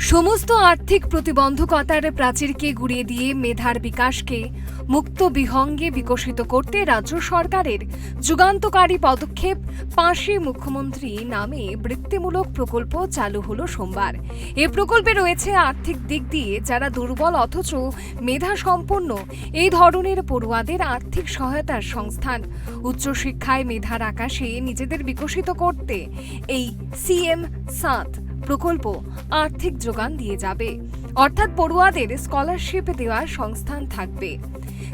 সমস্ত আর্থিক প্রতিবন্ধকতার প্রাচীরকে গুড়িয়ে দিয়ে মেধার বিকাশকে মুক্ত বিহঙ্গে বিকশিত করতে রাজ্য সরকারের যুগান্তকারী পদক্ষেপ পাশে মুখ্যমন্ত্রী নামে বৃত্তিমূলক প্রকল্প চালু হলো সোমবার। এ প্রকল্পে রয়েছে আর্থিক দিক দিয়ে যারা দুর্বল অথচ মেধা সম্পন্ন এই ধরনের পড়ুয়াদের আর্থিক সহায়তার সংস্থান। উচ্চশিক্ষায় মেধার আকাশে নিজেদের বিকশিত করতে এই সিএম সাত প্রকল্প আর্থিক যোগান দিয়ে যাবে। অর্থাৎ পড়ুয়াদের স্কলারশিপ দেওয়ার সংস্থান থাকবে।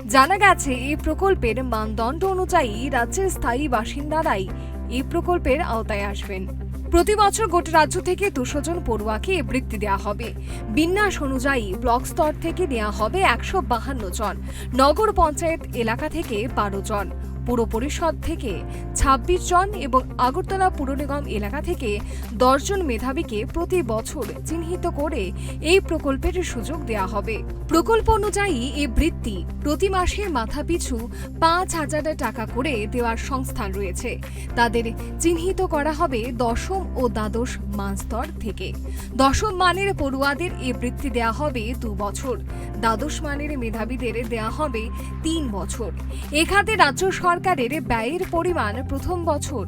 জানা গেছে, এই প্রকল্পের মানদণ্ড অনুযায়ী রাজ্যের স্থায়ী বাসিন্দারাই এই প্রকল্পের আওতায় আসবেন। প্রতি বছর গোটা রাজ্য থেকে দুশো জন পড়ুয়াকে বৃত্তি দেওয়া হবে। বিন্যাস অনুযায়ী ব্লক স্তর থেকে দেওয়া হবে একশো বাহান্ন জন। নগর পঞ্চায়েত এলাকা থেকে বারো জন। পুর পরিষদ থেকে ২৬ জন এবং আগরতলা পুর নিগম এলাকা থেকে দশজন মেধাবীকে প্রতি বছর চিহ্নিত করে এই প্রকল্পের সুযোগ দেওয়া হবে। প্রকল্প অনুযায়ী এই বৃত্তি প্রতি মাসে মাথাপিছু পাঁচ হাজার টাকা করে দেওয়ার সংস্থান রয়েছে। তাদের চিহ্নিত করা হবে দশম ও দ্বাদশ মানস্তর থেকে। দশম মানের পড়ুয়াদের এ বৃত্তি দেওয়া হবে দু বছর। দ্বাদশ মানের মেধাবীদের দেওয়া হবে তিন বছর। এখানে রাজ্য সরকারের ব্যয়ের পরিমাণ প্রথম বছর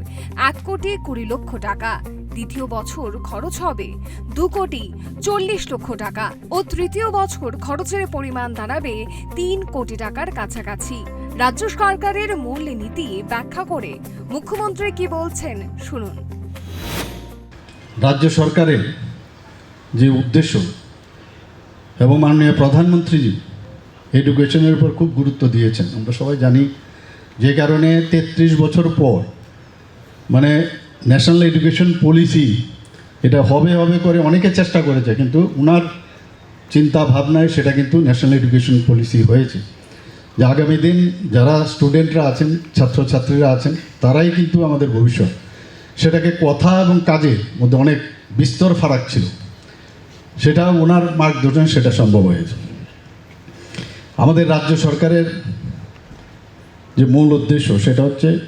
এক কোটি কুড়ি লক্ষ টাকা, দ্বিতীয় বছর খরচ হবে দু কোটি চল্লিশ লক্ষ টাকা ও তৃতীয় বছর খরচের পরিমাণ দাঁড়াবে তিন কোটি টাকার কাছাকাছি। রাজ্য সরকারের মূল নীতি ব্যাখ্যা করে মুখ্যমন্ত্রী কি বলছেন শুনুন। রাজ্য সরকারের যে উদ্দেশ্য এবং মাননীয় প্রধানমন্ত্রীজি এডুকেশনের উপর খুব গুরুত্ব দিয়েছেন। আমরা সবাই জানি যে কারণে তেত্রিশ বছর পর মানে ন্যাশনাল এডুকেশন পলিসি এটা হবে হবে করে অনেকে চেষ্টা করেছে, কিন্তু ওনার চিন্তা ভাবনায় সেটা কিন্তু ন্যাশনাল এডুকেশন পলিসি হয়েছে। যে আগামী দিন যারা স্টুডেন্টরা আছেন, ছাত্রছাত্রীরা আছেন, তারাই কিন্তু আমাদের ভবিষ্যৎ। সেটাকে কথা এবং কাজের মধ্যে অনেক বিস্তর ফারাক ছিল। সেটা ওনার মার্গদর্শন সেটা সম্ভব হয়েছে। আমাদের রাজ্য সরকারের যে মূল উদ্দেশ্য সেটা হচ্ছে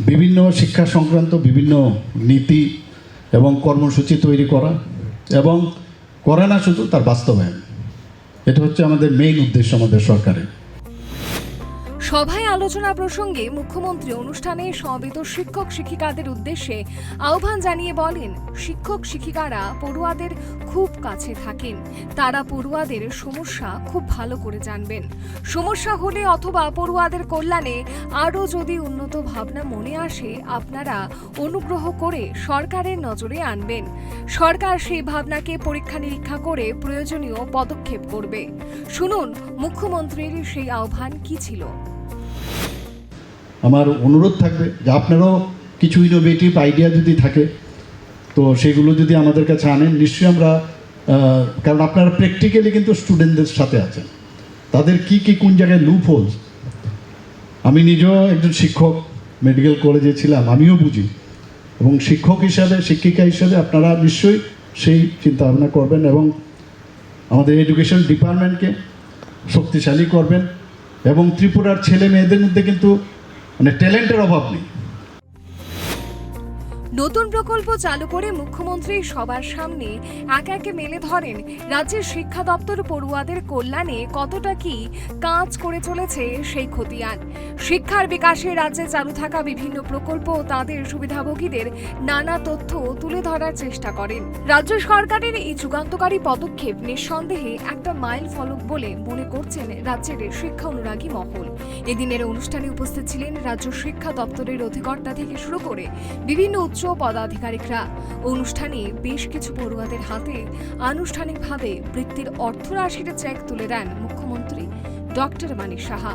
বিভিন্ন শিক্ষা সংক্রান্ত বিভিন্ন নীতি এবং কর্মসূচি তৈরি করা এবং করে না শুধু, তার বাস্তবায়ন। এটা হচ্ছে আমাদের মেইন উদ্দেশ্য আমাদের সরকারের। সভায় আলোচনা প্রসঙ্গে মুখ্যমন্ত্রী অনুষ্ঠানে সমবেত শিক্ষক শিক্ষিকাদের উদ্দেশ্যে আহ্বান জানিয়ে বলেন, শিক্ষক শিক্ষিকারা পড়ুয়াদের খুব কাছে থাকেন। তারা পড়ুয়াদের সমস্যা খুব ভালো করে জানবেন। সমস্যা হলে অথবা পড়ুয়াদের কল্যাণে আরও যদি উন্নত ভাবনা মনে আসে, আপনারা অনুগ্রহ করে সরকারের নজরে আনবেন। সরকার সেই ভাবনাকে পরীক্ষা নিরীক্ষা করে প্রয়োজনীয় পদক্ষেপ করবে। শুনুন, মুখ্যমন্ত্রীর সেই আহ্বান কি ছিল? আমার অনুরোধ থাকবে যে আপনারাও কিছু ইনোভেটিভ আইডিয়া যদি থাকে, তো সেগুলো যদি আমাদের কাছে আনেন, নিশ্চয়ই আমরা কারণ আপনারা প্র্যাকটিক্যালি কিন্তু স্টুডেন্টদের সাথে আছেন। তাদের কি কি কোন জায়গায় লুপ হোলস আমি নিজেও একজন শিক্ষক মেডিকেল কলেজে ছিলাম, আমিও বুঝি। এবং শিক্ষক হিসাবে, শিক্ষিকা হিসাবে আপনারা নিশ্চয়ই সেই চিন্তা ভাবনা করবেন এবং আমাদের এডুকেশন ডিপার্টমেন্টকে শক্তিশালী করবেন এবং ত্রিপুরার ছেলে মেয়েদের মধ্যে কিন্তু মানে ট্যালেন্টের অভাব নেই। নতুন প্রকল্প চালু করে মুখ্যমন্ত্রী সবার সামনে এক একে মেলে ধরেন, রাজ্যের শিক্ষা দপ্তর পড়ুয়াদের কল্যাণে কতটা কি কাজ করে চলেছে সেই খতিয়ান। শিক্ষার বিকাশে রাজ্যে চালু থাকা বিভিন্ন প্রকল্প ও তাদের সুবিধাভোগীদের নানা তথ্য তুলে ধরার চেষ্টা করেন। রাজ্য সরকারের এই যুগান্তকারী পদক্ষেপ নিঃসন্দেহে একটা মাইল ফলক বলে মনে করছেন রাজ্যের শিক্ষা অনুরাগী মহল। এদিনের অনুষ্ঠানে উপস্থিত ছিলেন রাজ্য শিক্ষা দপ্তরের অধিকর্তা থেকে শুরু করে বিভিন্ন উচ্চ পদাধিকারিকরা। অনুষ্ঠানে বেশ কিছু পড়ুয়াদের হাতে আনুষ্ঠানিকভাবে বৃত্তির অর্থরাশির চেক তুলে দেন মুখ্যমন্ত্রী doctor Manik Saha.